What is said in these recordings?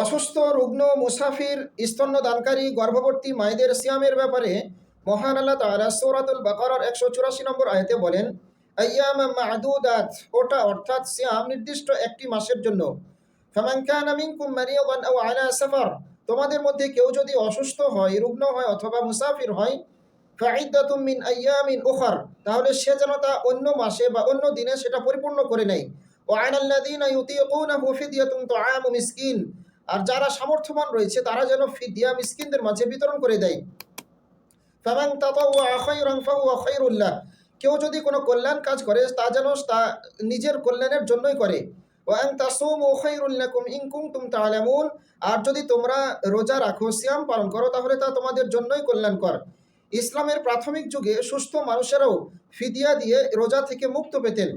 অসুস্থ রুগ্ন মুসাফির স্তন্যদানকারী গর্ভবতী মায়েদের সিয়ামের ব্যাপারে মহান আল্লাহ তাআলা সূরাতুল বাকারার একশো চুরাশি নম্বর আয়তে বলেন, আইয়াম মা'দুদাত ওটা অর্থাৎ সিয়াম নির্দিষ্ট একটি মাসের জন্য। তোমাদের মধ্যে কেউ যদি অসুস্থ হয়, রুগ্ন হয় অথবা মুসাফির হয় উখার তাহলে সে যেন তা অন্য মাসে বা অন্য দিনে সেটা পরিপূর্ণ করে নেয়। ও আইনাল্লাযীনা ইউতীকুনাহু ফিদিয়াতুন তুআমু মিসকিন আর যারা সামর্থ্যবান রয়েছে, তারা যেন ফিদিয়া মিসকিনদের মাঝে বিতরণ করে দেয়। ফামান তাতাওয়া খায়রান ফাহুয়া খায়রুল্লাহ। কেউ যদি কোনো কল্যাণ কাজ করে, তা যেন তা নিজের কল্যাণের জন্যই করে। ও আন তাসুমু খায়রুল লাকুম ইন কুনতুম তা'লামুন আর যদি তোমরা রোজা রাখো, সিয়াম পালন করো, তাহলে তা তোমাদের জন্যই কল্যাণকর। ইসলামের প্রাথমিক যুগে সুস্থ মানুষেরাও ফিদিয়া দিয়ে রোজা থেকে মুক্ত পেতেন।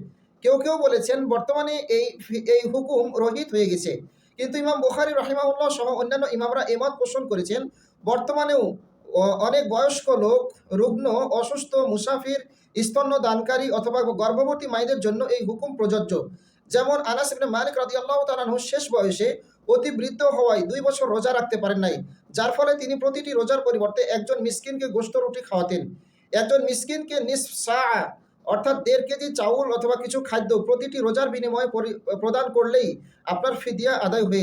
কেউ কেউ বলেছেন, বর্তমানে এই এই হুকুম রহিত হয়ে গেছে। কিন্তু ইমাম বুখারি রহিমাউল্লাহ সহ অন্যান্য ইমামরা এমত পোষণ করেছেন, বর্তমানেও অনেক বয়স্ক লোক, রুগ্ন, অসুস্থ, মুসাফির স্তন্য দানকারী অথবা গর্ভবতী মায়েদের জন্য এই হুকুম প্রযোজ্য। যেমন আনাস ইবনে মালিক রাদিয়াল্লাহু তাআলাহু শেষ বয়সে অতি বৃদ্ধ হওয়ায় দুই বছর রোজা রাখতে পারেন নাই, যার ফলে তিনি প্রতিটি রোজার পরিবর্তে একজন মিসকিনকে গোস্ত রুটি খাওয়াতেন। একজন মিসকিনকে নিস সা অর্থাৎ দেড় কেজি চাউল অথবা কিছু খাদ্য প্রতিটি রোজার বিনিময়ে প্রদান করলেই আপনার ফিদিয়া আদায় হয়ে